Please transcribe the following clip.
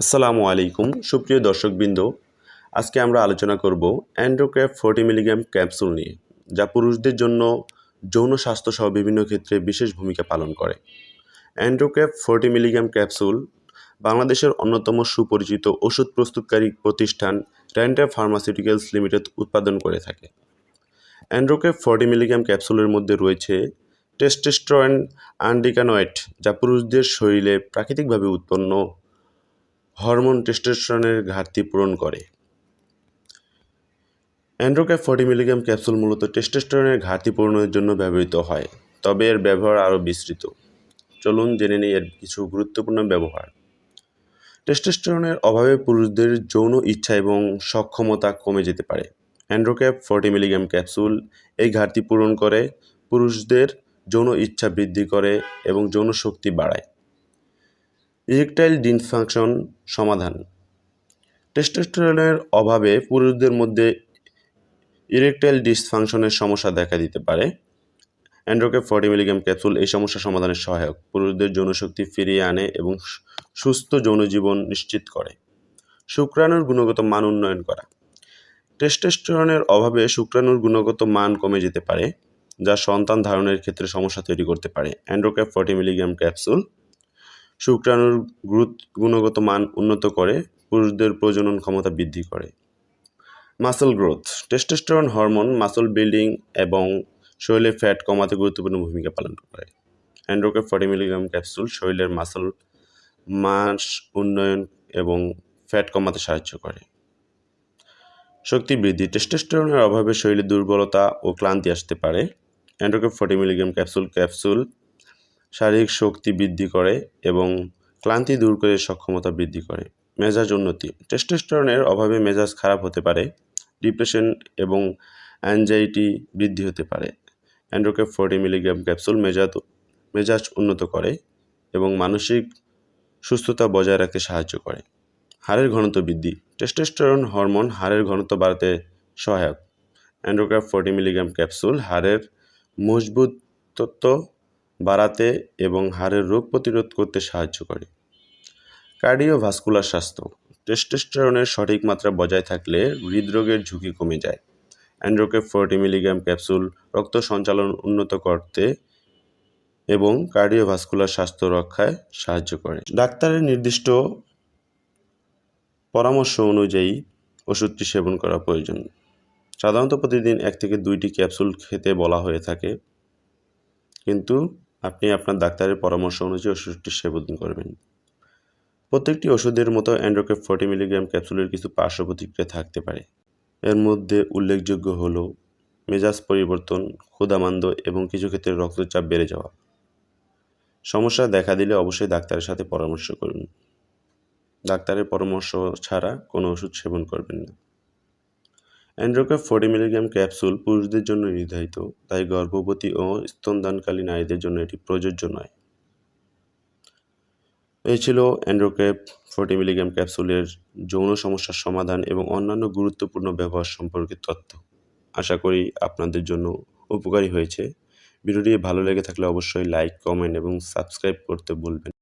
আসসালামু আলাইকুম, সুপ্রিয় দর্শকবৃন্দ। আজকে আমরা আলোচনা করব অ্যান্ড্রোক্যাপ ফোর্টি মিলিগ্রাম ক্যাপসুল নিয়ে, যা পুরুষদের জন্য যৌন স্বাস্থ্যসহ বিভিন্ন ক্ষেত্রে বিশেষ ভূমিকা পালন করে। অ্যান্ড্রোক্যাপ ফোর্টি মিলিগ্রাম ক্যাপসুল বাংলাদেশের অন্যতম সুপরিচিত ওষুধ প্রস্তুতকারী প্রতিষ্ঠান র্যান্ডা ফার্মাসিউটিক্যালস লিমিটেড উৎপাদন করে থাকে। অ্যান্ড্রোক্যাপ ফোর্টি মিলিগ্রাম ক্যাপসুলের মধ্যে রয়েছে টেস্টেস্ট্রয়েন আন্ডিকানয়েড যা পুরুষদের শরীরে প্রাকৃতিকভাবে উৎপন্ন হরমোন টেস্টোস্টেরনের ঘাটতি পূরণ করে। অ্যান্ড্রোক্যাপ ফর্টি মিলিগ্রাম ক্যাপসুল মূলত টেস্টোস্টেরনের ঘাটতি পূরণের জন্য ব্যবহৃত হয়, তবে এর ব্যবহার আরও বিস্তৃত। চলুন জেনে নিই এর কিছু গুরুত্বপূর্ণ ব্যবহার। টেস্টোস্টেরনের অভাবে পুরুষদের যৌন ইচ্ছা এবং সক্ষমতা কমে যেতে পারে। অ্যান্ড্রোক্যাপ ফর্টি মিলিগ্রাম ক্যাপসুল এই ঘাটতি পূরণ করে, পুরুষদের যৌন ইচ্ছা বৃদ্ধি করে এবং যৌন শক্তি বাড়ায়। ইরেকটাইল ডিসফাংশন সমাধান। টেস্টোস্টেরনের অভাবে পুরুষদের মধ্যে ইরেকটাইল ডিসফাংশনের সমস্যা দেখা দিতে পারে। অ্যান্ড্রোকে ফর্টি মিলিগ্রাম ক্যাপসুল এই সমস্যা সমাধানের সহায়ক। পুরুষদের যৌনশক্তি ফিরিয়ে আনে এবং সুস্থ যৌন জীবন নিশ্চিত করে। শুক্রাণুর গুণগত মান উন্নয়ন করা। টেস্টোস্টেরনের অভাবে শুক্রাণুর গুণগত মান কমে যেতে পারে, যা সন্তান ধারণের ক্ষেত্রে সমস্যা তৈরি করতে পারে। অ্যান্ড্রোক্যাপ ফর্টি মিলিগ্রাম ক্যাপসুল শুক্রাণুর গুণগত মান উন্নত করে, পুরুষদের প্রজনন ক্ষমতা বৃদ্ধি করে। Muscle growth, testosterone hormone, muscle building এবং শরীরে ফ্যাট কমাতে গুরুত্বপূর্ণ ভূমিকা পালন করে। অ্যান্ড্রোকে ফর্টি মিলিগ্রাম ক্যাপসুল শরীরের মাসল মাস উন্নয়ন এবং ফ্যাট কমাতে সাহায্য করে। শক্তি বৃদ্ধি, টেস্টোস্টেরনের অভাবে শরীরে দুর্বলতা ও ক্লান্তি আসতে পারে। অ্যান্ড্রোকে ফর্টি মিলিগ্রাম ক্যাপসুল ক্যাপসুল শারীরিক শক্তি বৃদ্ধি করে এবং ক্লান্তি দূর করে সক্ষমতা বৃদ্ধি করে। মেজাজ উন্নতি। টেস্টোস্টেরনের অভাবে মেজাজ খারাপ হতে পারে, ডিপ্রেশন এবং অ্যাংজাইটি বৃদ্ধি হতে পারে। অ্যান্ড্রোকে ফোর্টি মিলিগ্রাম ক্যাপসুল মেজাজ মেজাজ উন্নত করে এবং মানসিক সুস্থতা বজায় রাখতে সাহায্য করে। হাড়ের ঘনত্ব বৃদ্ধি। টেস্টোস্টেরন হরমোন হাড়ের ঘনত্ব বাড়াতে সহায়ক। অ্যান্ড্রোক্রাফ ফোর্টি মিলিগ্রাম ক্যাপসুল হাড়ের মজবুতত্ব বাড়াতে এবং হাড়ের রোগ প্রতিরোধ করতে সাহায্য করে। কার্ডিওভাস্কুলার স্বাস্থ্য। টেস্টোস্টেরনের সঠিক মাত্রা বজায় থাকলে হৃদরোগের ঝুঁকি কমে যায়। অ্যান্ড্রোকে ফোর্টি মিলিগ্রাম ক্যাপসুল রক্ত সঞ্চালন উন্নত করতে এবং কার্ডিওভাস্কুলার স্বাস্থ্য রক্ষায় সাহায্য করে। ডাক্তারের নির্দিষ্ট পরামর্শ অনুযায়ী ওষুধটি সেবন করা প্রয়োজন। সাধারণত প্রতিদিন এক থেকে দুইটি ক্যাপসুল খেতে বলা হয়ে থাকে। কিন্তু আপনি আপনার ডাক্তারের পরামর্শ অনুযায়ী ওষুধটি সেবন করবেন। প্রত্যেকটি ওষুধের মতো অ্যান্ড্রোকে ফর্টি মিলিগ্রাম ক্যাপসুলের কিছু পার্শ্ব প্রতিক্রিয়া থাকতে পারে। এর মধ্যে উল্লেখযোগ্য হল মেজাজ পরিবর্তন ক্ষুদামান্দ এবং কিছু ক্ষেত্রে রক্তচাপ বেড়ে যাওয়া। সমস্যা দেখা দিলে অবশ্যই ডাক্তারের সাথে পরামর্শ করুন। ডাক্তারের পরামর্শ ছাড়া কোনো ওষুধ সেবন করবেন না। অ্যান্ড্রোকে ফোর্টি মিলিগ্রাম ক্যাপসুল পুরুষদের জন্য নির্ধারিত, তাই গর্ভবতী ও স্তনদানকালী নারীদের জন্য এটি প্রযোজ্য নয়। এই ছিল অ্যান্ড্রোক্যাপ ফোর্টি মিলিগ্রাম ক্যাপসুলের যৌন সমস্যার সমাধান এবং অন্যান্য গুরুত্বপূর্ণ ব্যবহার সম্পর্কে তথ্য। আশা করি আপনাদের জন্য উপকারী হয়েছে। ভিডিওটি ভালো লেগে থাকলে অবশ্যই লাইক, কমেন্ট এবং সাবস্ক্রাইব করতে বলবেন